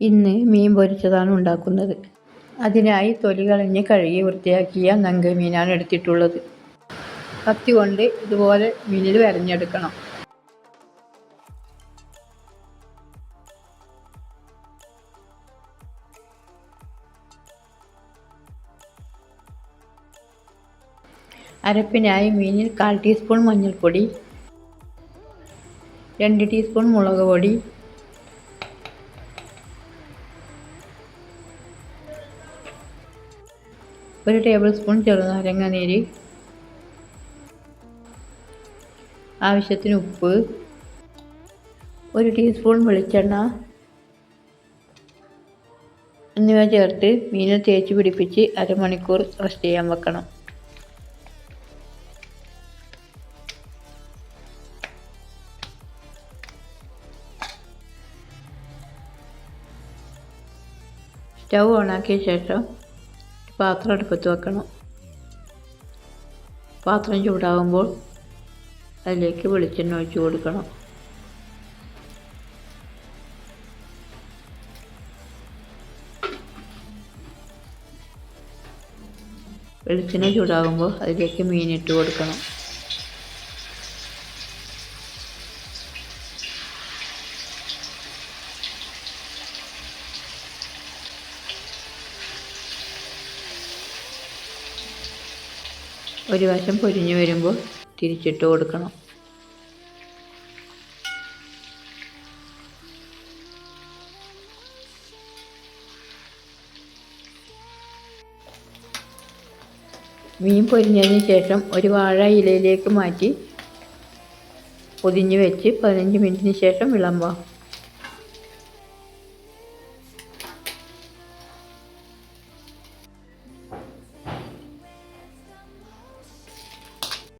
ഇന്ന് മീൻ പൊരിച്ചതാണ് ഉണ്ടാക്കുന്നത്. അതിനായി തൊലി കളഞ്ഞ് കഴുകി വൃത്തിയാക്കിയ നങ്ക മീനാണ് എടുത്തിട്ടുള്ളത്. കത്തി കൊണ്ട് ഇതുപോലെ മീനിൽ വരഞ്ഞെടുക്കണം. അരപ്പിനായി മീനിൽ കാൽ ടീസ്പൂൺ മഞ്ഞൾപ്പൊടി രണ്ട് ടീസ്പൂൺ മുളക് പൊടി ഒരു ടേബിൾ സ്പൂൺ ചെറുനാരങ്ങ നീര്. ആവശ്യത്തിന് ഉപ്പ്. ഒരു ടീസ്പൂൺ വെളിച്ചെണ്ണ. എന്നിവ ചേർത്ത് മീൻ തേച്ച് പിടിപ്പിച്ച് അരമണിക്കൂർ റെസ്റ്റ് ചെയ്യാൻ വെക്കണം. സ്റ്റൗ ഓണാക്കിയ ശേഷം പാത്രം അടുപ്പത്ത് വെക്കണം. പാത്രം ചൂടാകുമ്പോൾ അതിലേക്ക് വെളിച്ചെണ്ണ ഒഴിച്ചു കൊടുക്കണം. വെളിച്ചെണ്ണ ചൂടാകുമ്പോൾ അതിലേക്ക് മീനിട്ട് കൊടുക്കണം. ഒരു വശം പൊരിഞ്ഞു വരുമ്പോൾ തിരിച്ചിട്ട് കൊടുക്കണം. മീൻ പൊരിഞ്ഞതിന് ശേഷം ഒരു വാഴ ഇലയിലേക്ക് മാറ്റി പൊതിഞ്ഞ് വെച്ച് പതിനഞ്ച് മിനിറ്റിന് ശേഷം വിളമ്പാം.